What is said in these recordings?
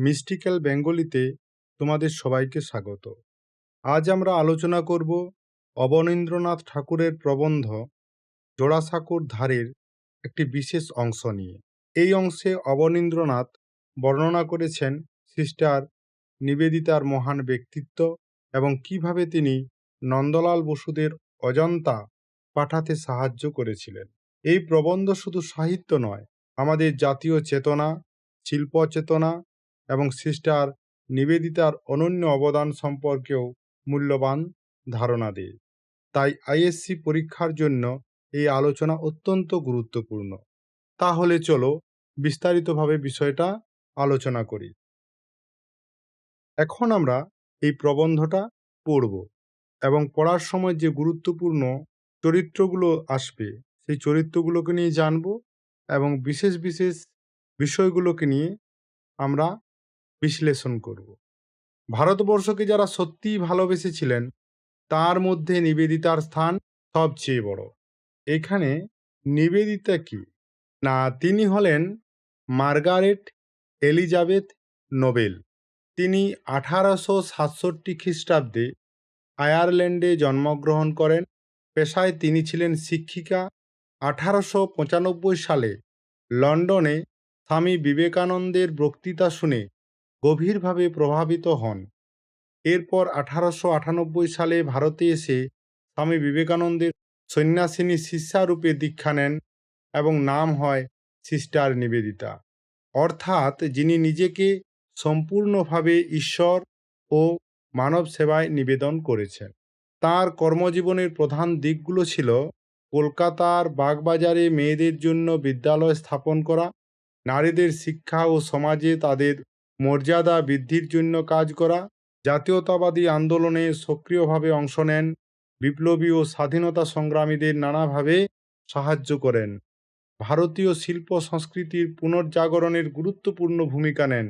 Mystical বেঙ্গলিতে তোমাদের সবাইকে স্বাগত। আজ আমরা আলোচনা করব অবনীন্দ্রনাথ ঠাকুরের প্রবন্ধ জোড়াসাঁকোর ধারের একটি বিশেষ অংশ নিয়ে। এই অংশে অবনীন্দ্রনাথ বর্ণনা করেছেন সিস্টার নিবেদিতার মহান ব্যক্তিত্ব এবং কীভাবে তিনি নন্দলাল বসুদের অজন্তা পাঠাতে সাহায্য করেছিলেন। এই প্রবন্ধ শুধু সাহিত্য নয়, আমাদের জাতীয় চেতনা শিল্প চেতনা এবং সিস্টার নিবেদিতার অনন্য অবদান সম্পর্কেও মূল্যবান ধারণা দেয়। তাই আইএসসি পরীক্ষার জন্য এই আলোচনা অত্যন্ত গুরুত্বপূর্ণ। তাহলে চলো বিস্তারিতভাবে বিষয়টা আলোচনা করি। এখন আমরা এই প্রবন্ধটা পড়ব এবং পড়ার সময় যে গুরুত্বপূর্ণ চরিত্রগুলো আসবে, সেই চরিত্রগুলোকে নিয়ে জানব এবং বিশেষ বিশেষ বিষয়গুলোকে নিয়ে আমরা বিশ্লেষণ করব। ভারতবর্ষকে যারা সত্যিই ভালোবেসেছিলেন, তার মধ্যে নিবেদিতার স্থান সবচেয়ে বড়। এখানে নিবেদিতা কি? না, তিনি হলেন মার্গারেট এলিজাবেথ নোবেল। তিনি আঠারোশো সাতষট্টি খ্রিস্টাব্দে আয়ারল্যান্ডে জন্মগ্রহণ করেন। পেশায় তিনি ছিলেন শিক্ষিকা। আঠারোশো পঁচানব্বই সালে লন্ডনে স্বামী বিবেকানন্দের বক্তৃতা শুনে গভীরভাবে প্রভাবিত হন। এরপর আঠারোশো আটানব্বই সালে ভারতে এসে স্বামী বিবেকানন্দের সন্ন্যাসিনী শিষ্যারূপে দীক্ষা নেন এবং নাম হয় সিস্টার নিবেদিতা। অর্থাৎ যিনি নিজেকে সম্পূর্ণভাবে ঈশ্বর ও মানব সেবায় নিবেদন করেছেন। তার কর্মজীবনের প্রধান দিকগুলো ছিল কলকাতার বাগবাজারে মেয়েদের জন্য বিদ্যালয় স্থাপন করা, নারীদের শিক্ষা ও সমাজে তাদের মর্যাদা বৃদ্ধির জন্য কাজ করা, জাতীয়তাবাদী আন্দোলনে সক্রিয়ভাবে অংশ নেন, বিপ্লবী ও স্বাধীনতা সংগ্রামীদের নানাভাবে সাহায্য করেন। ভারতীয় শিল্প সংস্কৃতির পুনর্জাগরণের গুরুত্বপূর্ণ ভূমিকা নেন।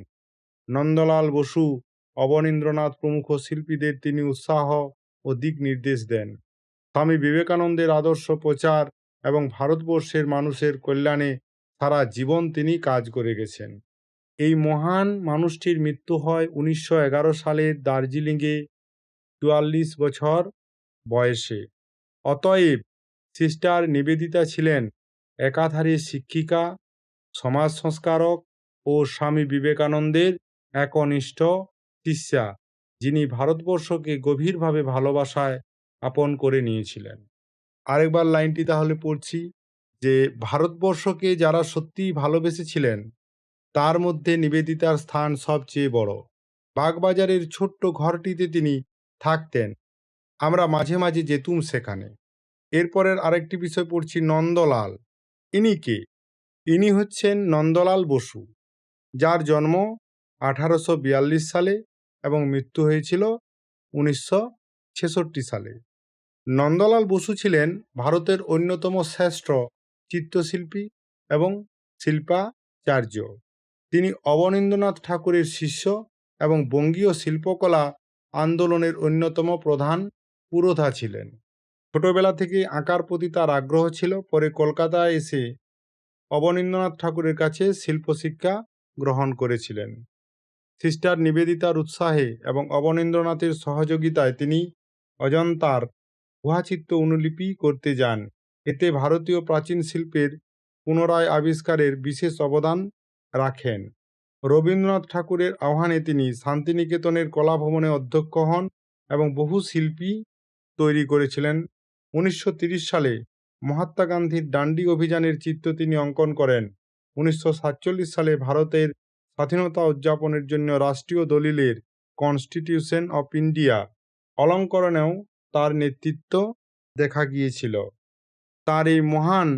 নন্দলাল বসু, অবনীন্দ্রনাথ প্রমুখ শিল্পীদের তিনি উৎসাহ ও দিক নির্দেশ দেন। স্বামী বিবেকানন্দের আদর্শ প্রচার এবং ভারতবর্ষের মানুষের কল্যাণে সারা জীবন তিনি কাজ করে গেছেন। এই মহান মানুষটির মৃত্যু হয় উনিশশো এগারো সালের দার্জিলিংয়ে চুয়াল্লিশ বছর বয়সে। অতএব সিস্টার নিবেদিতা ছিলেন একাধারে শিক্ষিকা, সমাজ সংস্কারক ও স্বামী বিবেকানন্দের একনিষ্ঠ শিষ্যা, যিনি ভারতবর্ষকে গভীরভাবে ভালোবাসায় আপন করে নিয়েছিলেন। আরেকবার লাইনটি তাহলে পড়ছি যে, ভারতবর্ষকে যারা সত্যিই ভালোবেসেছিলেন তার মধ্যে নিবেদিতার স্থান সবচেয়ে বড়। বাগবাজারের ছোট্ট ঘরটিতে তিনি থাকতেন। আমরা মাঝে মাঝে যেতুম সেখানে। এরপরের আরেকটি বিষয় পড়ছি নন্দলাল। ইনি কে? ইনি হচ্ছেন নন্দলাল বসু, যার জন্ম আঠারোশো বিয়াল্লিশ সালে এবং মৃত্যু হয়েছিল উনিশশো ছেষট্টি সালে। নন্দলাল বসু ছিলেন ভারতের অন্যতম শ্রেষ্ঠ চিত্রশিল্পী এবং শিল্পাচার্য। তিনি অবনীন্দ্রনাথ ঠাকুরের শিষ্য এবং বঙ্গীয় শিল্পকলা আন্দোলনের অন্যতম প্রধান পুরোধা ছিলেন। ছোটবেলা থেকে আঁকার প্রতি তার আগ্রহ ছিল, পরে কলকাতায় এসে অবনীন্দ্রনাথ ঠাকুরের কাছে শিল্পশিক্ষা গ্রহণ করেছিলেন। সিস্টার নিবেদিতার উৎসাহে এবং অবনীন্দ্রনাথের সহযোগিতায় তিনি অজন্তার গুহাচিত্র অনুলিপি করতে যান। এতে ভারতীয় প্রাচীন শিল্পের পুনরায় আবিষ্কারের বিশেষ অবদান রাখেন। রবীন্দ্রনাথ ঠাকুরের আহ্বানে তিনি শান্তিনিকেতনের কলাভবনে অধ্যক্ষ হন এবং বহু শিল্পী তৈরি করেছিলেন। উনিশশো সালে মহাত্মা গান্ধীর ডান্ডি অভিযানের চিত্র তিনি অঙ্কন করেন। উনিশশো সাতচল্লিশ সালে ভারতের স্বাধীনতা উদযাপনের জন্য রাষ্ট্রীয় দলিলের কনস্টিটিউশন অফ ইন্ডিয়া অলঙ্করণেও তার নেতৃত্ব দেখা গিয়েছিল। তার এই মহান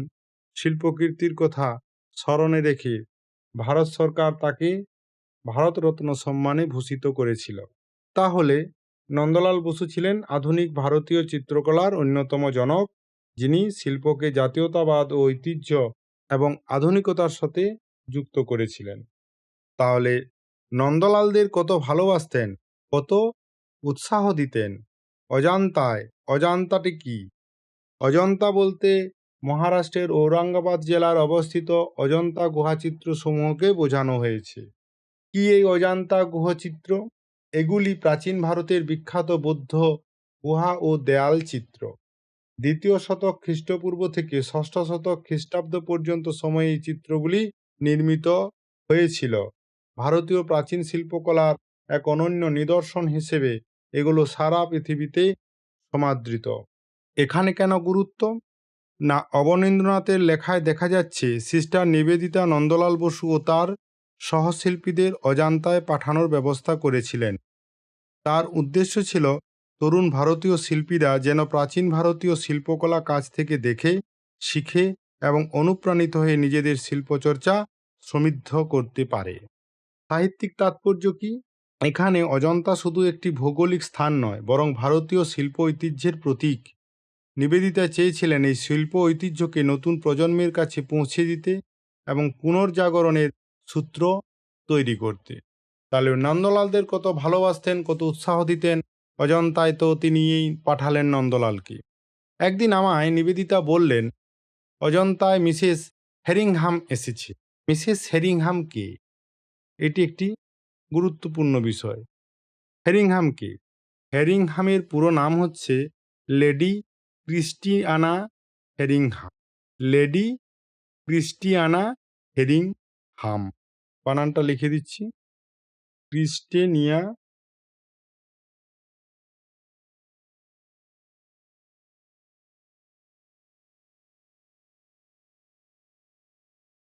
শিল্পকীর্তির কথা স্মরণে রেখে ভারত সরকার তাকে ভারতরত্ন সম্মানে ভূষিত করেছিল। তাহলে নন্দলাল বসু ছিলেন আধুনিক ভারতীয় চিত্রকলার অন্যতম জনক, যিনি শিল্পকে জাতীয়তাবাদ ও ঐতিহ্য এবং আধুনিকতার সাথে যুক্ত করেছিলেন। তাহলে নন্দলালদের কত ভালোবাসতেন, কত উৎসাহ দিতেন? অজান্তায়, অজান্তাটি কি? অজন্তা বলতে মহারাষ্ট্রের ঔরঙ্গাবাদ জেলার অবস্থিত অজন্তা গুহাচিত্র সমূহকে বোঝানো হয়েছে। কি এই অজান্তা গুহচিত্র? এগুলি প্রাচীন ভারতের বিখ্যাত বৌদ্ধ গুহা ও দেয়াল চিত্র। দ্বিতীয় শতক খ্রিস্টপূর্ব থেকে ষষ্ঠ শতক খ্রিস্টাব্দ পর্যন্ত সময়ে এই চিত্রগুলি নির্মিত হয়েছিল। ভারতীয় প্রাচীন শিল্পকলার এক অনন্য নিদর্শন হিসেবে এগুলো সারা পৃথিবীতে সমাদৃত। এখানে কেন গুরুত্ব? না, অবনীন্দ্রনাথের লেখায় দেখা যাচ্ছে, সিস্টার নিবেদিতা নন্দলাল বসু ও তার সহশিল্পীদের অজান্তায় পাঠানোর ব্যবস্থা করেছিলেন। তার উদ্দেশ্য ছিল, তরুণ ভারতীয় শিল্পীরা যেন প্রাচীন ভারতীয় শিল্পকলা কাজ থেকে দেখে, শিখে এবং অনুপ্রাণিত হয়ে নিজেদের শিল্পচর্চা সমৃদ্ধ করতে পারে। সাহিত্যিক তাৎপর্য কি? এখানে অজন্তা শুধু একটি ভৌগোলিক স্থান নয়, বরং ভারতীয় শিল্প ঐতিহ্যের প্রতীক। নিবেদিতা চেয়েছিলেন এই শিল্প ঐতিহ্যকে নতুন প্রজন্মের কাছে পৌঁছে দিতে এবং পুনর্জাগরণের সূত্র তৈরি করতে। তাহলে নন্দলালদের কত ভালোবাসতেন, কত উৎসাহ দিতেন, অজন্তায় তো তিনিই পাঠালেন নন্দলালকে। একদিন আমায় নিবেদিতা বললেন, অজন্তায় মিসেস হেরিংহাম এসেছে। মিসেস হেরিংহাম কে? এটি একটি গুরুত্বপূর্ণ বিষয়। হেরিংহাম কে? হেরিংহামের পুরো নাম হচ্ছে Lady Christiana Herringham. Lady Christiana Herringham. বানানটা লিখে দিচ্ছি। ক্রিস্টেনিয়া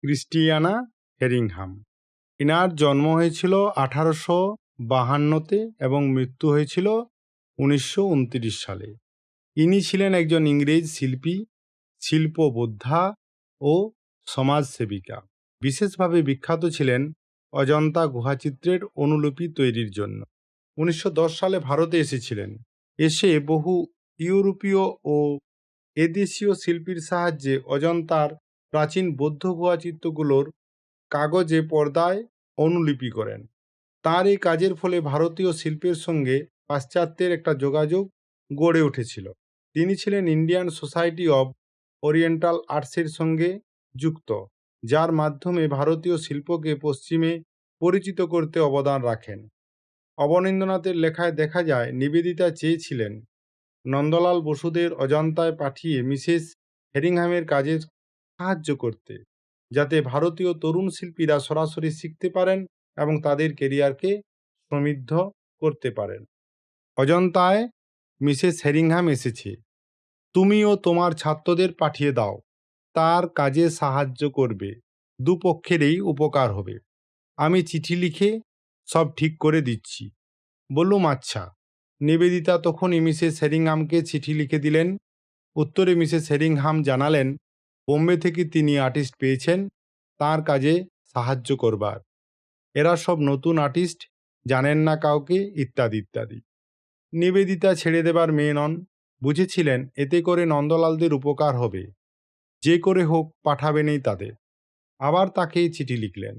ক্রিস্টিয়ানা হেরিংহাম। ইনার জন্ম হয়েছিল আঠারোশো বাহান্নতে এবং মৃত্যু হয়েছিল উনিশশো উনত্রিশ সালে। ইনি ছিলেন একজন ইংরেজ শিল্পী, শিল্পবোদ্ধা ও সমাজসেবিকা। বিশেষভাবে বিখ্যাত ছিলেন অজন্তা গুহাচিত্রের অনুলিপি তৈরির জন্য। উনিশশো দশ সালে ভারতে এসেছিলেন। এসে বহু ইউরোপীয় ও এদেশীয় শিল্পীর সাহায্যে অজন্তার প্রাচীন বৌদ্ধ গুহাচিত্রগুলোর কাগজে পর্দায় অনুলিপি করেন। তার এই কাজের ফলে ভারতীয় শিল্পের সঙ্গে পাশ্চাত্যের একটা যোগাযোগ গড়ে উঠেছিল। তিনি ছিলেন ইন্ডিয়ান সোসাইটি অব ওরিয়েন্টাল আর্টসের সঙ্গে যুক্ত, যার মাধ্যমে ভারতীয় শিল্পকে পশ্চিমে পরিচিত করতে অবদান রাখেন। অবনীন্দ্রনাথের লেখায় দেখা যায়, নিবেদিতা চেয়েছিলেন নন্দলাল বসুদের অজান্তায় পাঠিয়ে মিসেস হেরিংহামের কাজে সাহায্য করতে, যাতে ভারতীয় তরুণ শিল্পীরা সরাসরি শিখতে পারেন এবং তাদের কেরিয়ারকে সমৃদ্ধ করতে পারেন। অজন্তায় মিসেস হেরিংহাম এসেছে। তুমিও তোমার ছাত্রদের পাঠিয়ে দাও। তার কাজে সাহায্য করবে। দুপক্ষেরই উপকার হবে। আমি চিঠি লিখে সব ঠিক করে দিচ্ছি। বললুম আচ্ছা। নিবেদিতা তখনই মিসেস সেরিংহামকে চিঠি লিখে দিলেন। উত্তরে মিসেস সেরিংহাম জানালেন, বোম্বে থেকে তিনি আর্টিস্ট পেয়েছেন। তার কাজে সাহায্য করবার। এরা সব নতুন আর্টিস্ট, জানেন না কাউকে, ইত্যাদি ইত্যাদি। নিবেদিতা ছেড়ে দেবার মেয়ে নন, বুঝেছিলেন এতে করে নন্দলালদের উপকার হবে। যে করে হোক পাঠাবেনই তাদের। আবার তাকেই চিঠি লিখলেন।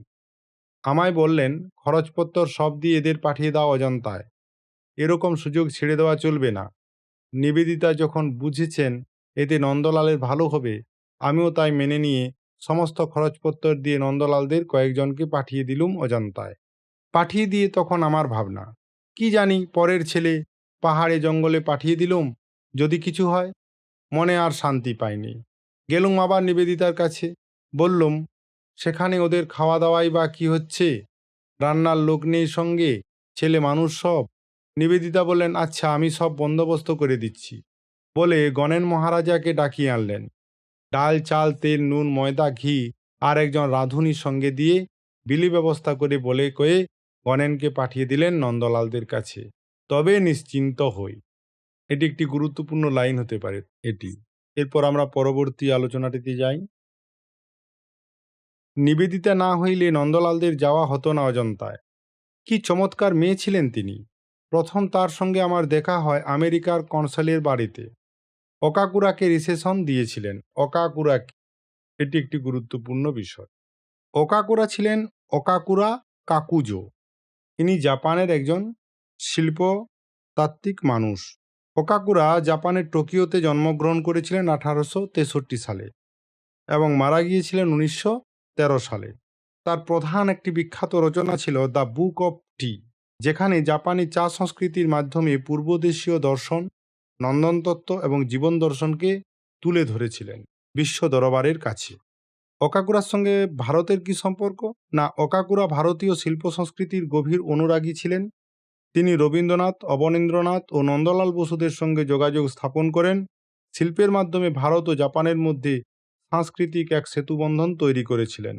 আমায় বললেন, খরচপত্তর সব দিয়ে এদের পাঠিয়ে দাও অজন্তায়। এরকম সুযোগ ছেড়ে দেওয়া চলবে না। নিবেদিতা যখন বুঝেছেন এতে নন্দলালের ভালো হবে, আমিও তাই মেনে নিয়ে সমস্ত খরচপত্র দিয়ে নন্দলালদের কয়েকজনকে পাঠিয়ে দিলুম অজন্তায়। পাঠিয়ে দিয়ে তখন আমার ভাবনা, কি জানি পরের ছেলে পাহাড়ে জঙ্গলে পাঠিয়ে দিলুম, যদি কিছু হয়। মনে আর শান্তি পাইনি। গেলুম আবার নিবেদিতার কাছে, বললুম, সেখানে ওদের খাওয়া দাওয়াই বা কি হচ্ছে? রান্নার লোক নেই সঙ্গে, ছেলে মানুষ সব। নিবেদিতা বললেন আচ্ছা আমি সব বন্দোবস্ত করে দিচ্ছি। বলে গণেন মহারাজাকে ডাকিয়ে আনলেন। ডাল, চাল, তেল, নুন, ময়দা, ঘি আর একজন রাঁধুনির সঙ্গে দিয়ে বিলি ব্যবস্থা করে বলে কয়ে গণেনকে পাঠিয়ে দিলেন নন্দলালদের কাছে। তবে নিশ্চিন্ত হই। এটি একটি গুরুত্বপূর্ণ লাইন হতে পারে এটি। এরপর আমরা পরবর্তী আলোচনাটিতে যাই। নিবেদিতা না হইলে নন্দলালদের যাওয়া হতো না অজন্তায়। কি চমৎকার মেয়ে ছিলেন তিনি। প্রথম তার সঙ্গে আমার দেখা হয় আমেরিকার কনসালের বাড়িতে। অকাকুরাকে রিসেশন দিয়েছিলেন। অকাকুরা এটি একটি গুরুত্বপূর্ণ বিষয়। ওকাকুরা ছিলেন অকাকুরা কাকুজো। ইনি জাপানের একজন শিল্পতাত্ত্বিক মানুষ। ওকাকুরা জাপানের টোকিওতে জন্মগ্রহণ করেছিলেন আঠারোশো তেষট্টি সালে এবং মারা গিয়েছিলেন উনিশশো তেরো সালে। তার প্রধান একটি বিখ্যাত রচনা ছিল দ্য বুক অফ টি, যেখানে জাপানি চা সংস্কৃতির মাধ্যমে পূর্বদেশীয় দর্শন নন্দনতত্ত্ব এবং জীবন দর্শনকে তুলে ধরেছিলেন বিশ্ব দরবারের কাছে। অকাকুরার সঙ্গে ভারতের কি সম্পর্ক? না অকাকুরা ভারতীয় শিল্প সংস্কৃতির গভীর অনুরাগী ছিলেন? তিনি রবীন্দ্রনাথ, অবনীন্দ্রনাথ ও নন্দলাল বসুদের সঙ্গে যোগাযোগ স্থাপন করেন। শিল্পের মাধ্যমে ভারত ও জাপানের মধ্যে সাংস্কৃতিক এক সেতুবন্ধন তৈরি করেছিলেন।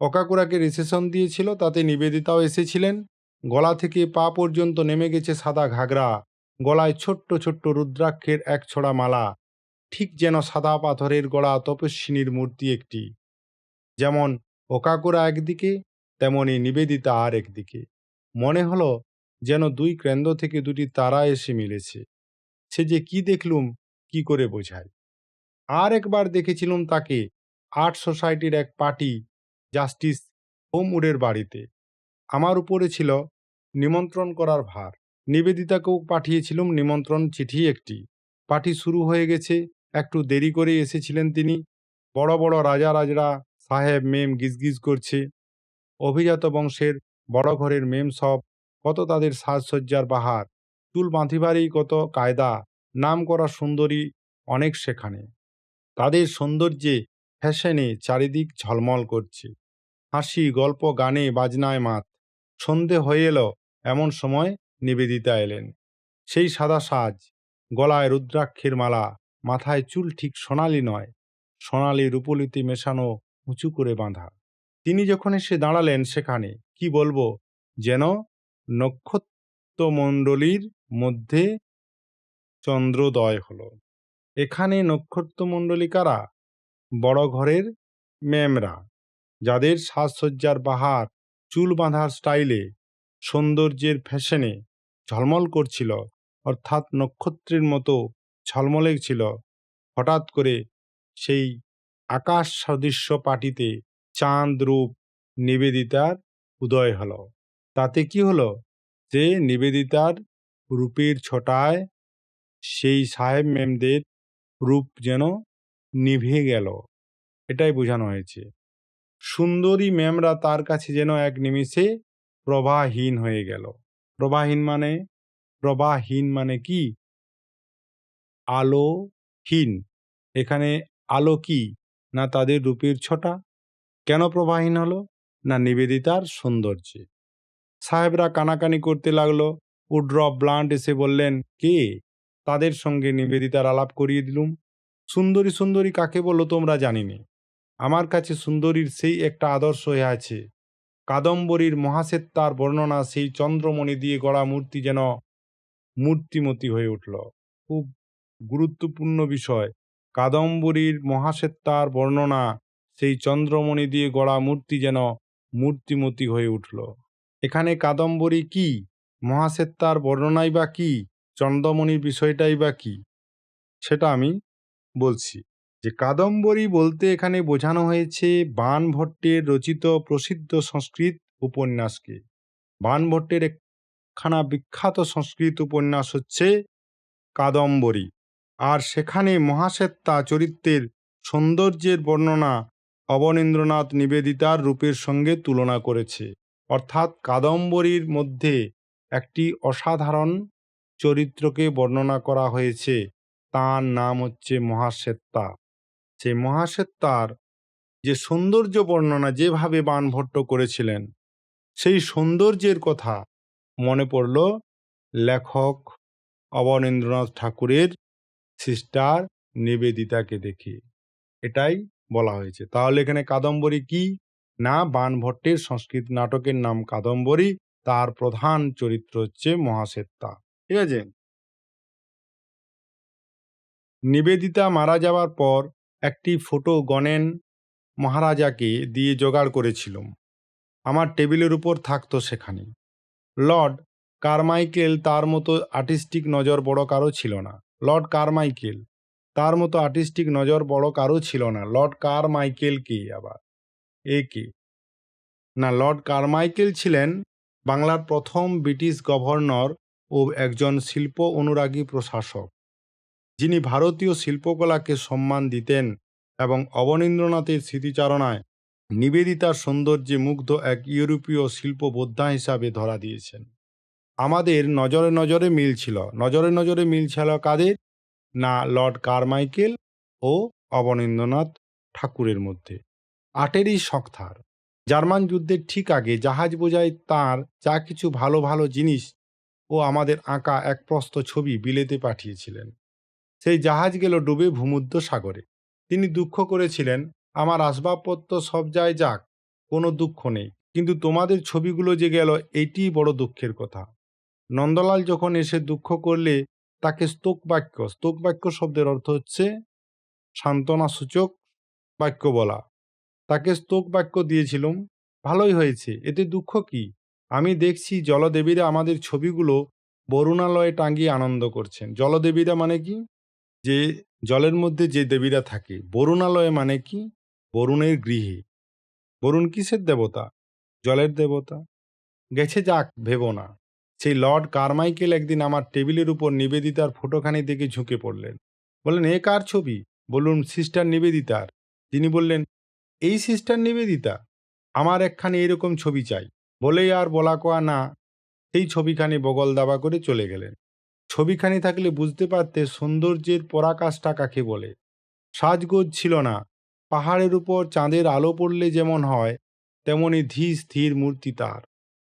অকাকুরাকে রিসেশন দিয়েছিল, তাতে নিবেদিতাও এসেছিলেন। গলা থেকে পা পর্যন্ত নেমে গেছে সাদা ঘাগরা, গলায় ছোট্ট ছোট্ট রুদ্রাক্ষের এক ছড়া মালা, ঠিক যেন সাদা পাথরের গড়া তপস্বিনীর মূর্তি একটি। যেমন ওকাকুরা একদিকে, তেমনি নিবেদিতা আর একদিকে। মনে হলো যেন দুই কেন্দ্র থেকে দুটি তারা এসে মিলেছে। সে যে কি দেখলুম, কি করে বোঝায়? আর একবার দেখেছিলুম তাকে আর্ট সোসাইটির এক পার্টি, জাস্টিস হোমউডের বাড়িতে। আমার উপরে ছিল নিমন্ত্রণ করার ভার। নিবেদিতাকেও পাঠিয়েছিলুম নিমন্ত্রণ চিঠি একটি। পার্টি শুরু হয়ে গেছে, একটু দেরি করে এসেছিলেন তিনি। বড় বড় রাজা রাজরা, সাহেব মেম গিজগিজ করছে। অভিজাত বংশের বড় ঘরের মেম সব কত তাদের সাজসজ্জার বাহার। চুল বাঁধিবারই কত কায়দা, নাম করা সুন্দরী অনেক সেখানে। তাদের সৌন্দর্যে ফ্যাশনে চারিদিক ঝলমল করছে। হাসি, গল্প, গানে, বাজনায় মাত। সন্ধে হয়ে এলো, এমন সময় নিবেদিতা এলেন। সেই সাদা সাজ, গলায় রুদ্রাক্ষের মালা, মাথায় চুল ঠিক সোনালি নয়, সোনালি রূপলিতে মেশানো উঁচু করে বাঁধা। তিনি যখন এসে দাঁড়ালেন সেখানে, কি বলব? যেন নক্ষত্রমণ্ডলীর মধ্যে চন্দ্রোদয় হলো। এখানে নক্ষত্রমণ্ডলী কারা? বড় ঘরের ম্যামরা যাদের সাজসজ্জার বাহার, চুল বাঁধার স্টাইলে, সৌন্দর্যের ফ্যাশনে ঝলমল করছিল, অর্থাৎ নক্ষত্রের মতো ঝলমলে ছিল। হঠাৎ করে সেই আকাশ সদৃশ্য পাটিতে চাঁদ রূপ নিবেদিতার উদয় হলো। তাতে কি হলো? যে নিবেদিতার রূপের ছটায় সেই সাহেব ম্যামদের রূপ যেন নিভে গেল। এটাই বোঝানো হয়েছে। সুন্দরী ম্যামরা তার কাছে যেন এক নিমিষে প্রবাহহীন হয়ে গেল। প্রবাহীন মানে? প্রবাহীন মানে কি? আলোহীন। এখানে আলো কি? না তাদের রূপের ছটা? কেন প্রবাহীন হলো? না নিবেদিতার সৌন্দর্যে। সাহেবরা কানাকানি করতে লাগল। উড্রপ ব্লান্ট এসে বললেন, কে? তাদের সঙ্গে নিবেদিতার আলাপ করিয়ে দিলুম। সুন্দরী সুন্দরী কাকে বলল তোমরা জানিনি। আমার কাছে সুন্দরীর সেই একটা আদর্শ হয়ে আছে। কাদম্বরীর মহাশ্বেতার বর্ণনা সেই চন্দ্রমণি দিয়ে গড়া মূর্তি যেন মূর্তিমতি হয়ে উঠল। খুব গুরুত্বপূর্ণ বিষয়। কাদম্বরীর মহাশ্বেতার বর্ণনা সেই চন্দ্রমণি দিয়ে গড়া মূর্তি যেন মূর্তিমতি হয়ে উঠল। এখানে কাদম্বরী কি? মহাশ্বেতার বর্ণনাই বা কি? চন্দ্রমণির বিষয়টাই বা কি? সেটা আমি বলছি। যে কাদম্বরী বলতে এখানে বোঝানো হয়েছে বাণভট্টের রচিত প্রসিদ্ধ সংস্কৃত উপন্যাসকে। বাণভট্টের একখানা বিখ্যাত সংস্কৃত উপন্যাস হচ্ছে কাদম্বরী। আর সেখানে মহাশ্বেতা চরিত্রের সৌন্দর্যের বর্ণনা অবনীন্দ্রনাথ নিবেদিতার রূপের সঙ্গে তুলনা করেছে। অর্থাৎ কাদম্বরীর মধ্যে একটি অসাধারণ চরিত্রকে বর্ণনা করা হয়েছে। তার নাম হচ্ছে মহাশ্বেতা। সেই মহাশ্বেতার যে সৌন্দর্য বর্ণনা যেভাবে বানভট্ট করেছিলেন, সেই সৌন্দর্যের কথা মনে পড়ল লেখক অবনীন্দ্রনাথ ঠাকুরের সিস্টার নিবেদিতাকে দেখে। এটাই বলা হয়েছে। তাহলে এখানে কাদম্বরী কি না বানভট্টের সংস্কৃত নাটকের নাম কাদম্বরী, তার প্রধান চরিত্র হচ্ছে মহাশ্বেতা। ঠিক আছে? নিবেদিতা মারা যাওয়ার পর একটি ফটো গণেন মহারাজাকে দিয়ে জোগাড় করেছিলাম। আমার টেবিলের উপর থাকতো সেখানে। লর্ড কারমাইকেল তার মতো আর্টিস্টিক নজর বড় কারও ছিল না। লর্ড কারমাইকেল, তার মতো আর্টিস্টিক নজর বড় কারও ছিল না। লর্ড কারমাইকেল কে আবার। এ কে? না, লর্ড কারমাইকেল ছিলেন বাংলার প্রথম ব্রিটিশ গভর্নর ও একজন শিল্প অনুরাগী প্রশাসক। যিনি ভারতীয় শিল্পকলাকে সম্মান দিতেন এবং অবনীন্দ্রনাথের স্মৃতিচারণায় নিবেদিতার সৌন্দর্যে মুগ্ধ এক ইউরোপীয় শিল্পবোদ্ধা হিসাবে ধরা দিয়েছেন। আমাদের নজরে নজরে মিল ছিল, নজরে নজরে মিল ছিল কাদের? না, লর্ড কারমাইকেল ও অবনীন্দ্রনাথ ঠাকুরের মধ্যে। আটেরই শখথার জার্মান যুদ্ধের ঠিক আগে জাহাজ বোঝাই তার যা কিছু ভালো ভালো জিনিস ও আমাদের আঁকা এক প্রস্ত ছবি বিলেতে পাঠিয়েছিলেন। সেই জাহাজ গেল ডুবে ভূমধ্য সাগরে তিনি দুঃখ করেছিলেন, আমার আসবাবপত্র সব যায় যাক, কোনো দুঃখ নেই। কিন্তু তোমাদের ছবিগুলো যে গেল এটিই বড় দুঃখের কথা। নন্দলাল যখন এসে দুঃখ করলে তাকে স্তোক বাক্য স্তোক বাক্য শব্দের অর্থ হচ্ছে সান্ত্বনা সূচক বাক্য বলা। তাকে স্তোক বাক্য দিয়েছিলাম, ভালোই হয়েছে, এতে দুঃখ কি? আমি দেখছি জলদেবীরা আমাদের ছবিগুলো বরুণালয়ে টাঙ্গিয়ে আনন্দ করছেন। জলদেবীরা মানে কি? যে জলের মধ্যে যে দেবীরা থাকে। বরুণালয়ে মানে কি? বরুণের গৃহে। বরুণ কিসের দেবতা? জলের দেবতা? গেছে যাক, ভেব না। সেই লর্ড কারমাইকেল একদিন আমার টেবিলের উপর নিবেদিতার ফটোখানি দেখে ঝুঁকে পড়লেন। বললেন, এ কার ছবি? বলুন সিস্টার নিবেদিতার। তিনি বললেন এই সিস্টার নিবেদিতা, আমার একখানি এরকম ছবি চাই। বলেই আর বলা কোয়া না, সেই ছবিখানি বগল দাবা করে চলে গেলেন। ছবিখানি থাকলে বুঝতে পারতে সৌন্দর্যের পরাকাশটা কাকে বলে। সাজগোজ ছিল না, পাহাড়ের উপর চাঁদের আলো পড়লে যেমন হয়, তেমনি ধী স্থির মূর্তি তার।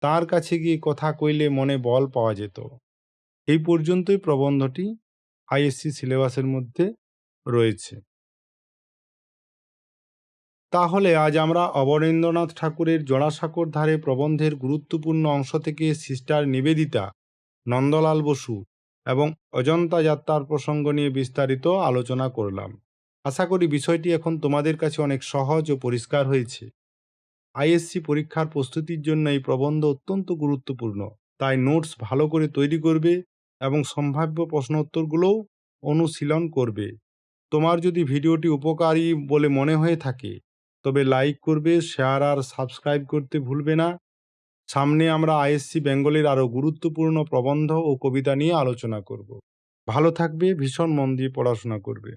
তার কাছে গিয়ে কথা কইলে মনে বল পাওয়া যেত। এই পর্যন্তই প্রবন্ধটি, আইএসসি সিলেবাসের মধ্যে রয়েছে। তাহলে আজ আমরা অবনীন্দ্রনাথ ঠাকুরের জোড়াসাঁকোর ধারে প্রবন্ধের গুরুত্বপূর্ণ অংশ থেকে সিস্টার নিবেদিতা, নন্দলাল বসু এবং অজন্তা যাত্রার প্রসঙ্গ নিয়ে বিস্তারিত আলোচনা করলাম। আশা করি বিষয়টি এখন তোমাদের কাছে অনেক সহজ ও পরিষ্কার হয়েছে। আইএসসি পরীক্ষার প্রস্তুতির জন্য এই প্রবন্ধ অত্যন্ত গুরুত্বপূর্ণ, তাই নোটস ভালো করে তৈরি করবে এবং সম্ভাব্য প্রশ্নোত্তরগুলোও অনুশীলন করবে। তোমার যদি ভিডিওটি উপকারী বলে মনে হয়ে থাকে তবে লাইক করবে শেয়ার আর সাবস্ক্রাইব করতে ভুলবে না। সামনে আমরা আইএসসি বেঙ্গলের আরও গুরুত্বপূর্ণ প্রবন্ধ ও কবিতা নিয়ে আলোচনা করব। ভালো থাকবে, ভীষণ মন দিয়ে পড়াশোনা করবে।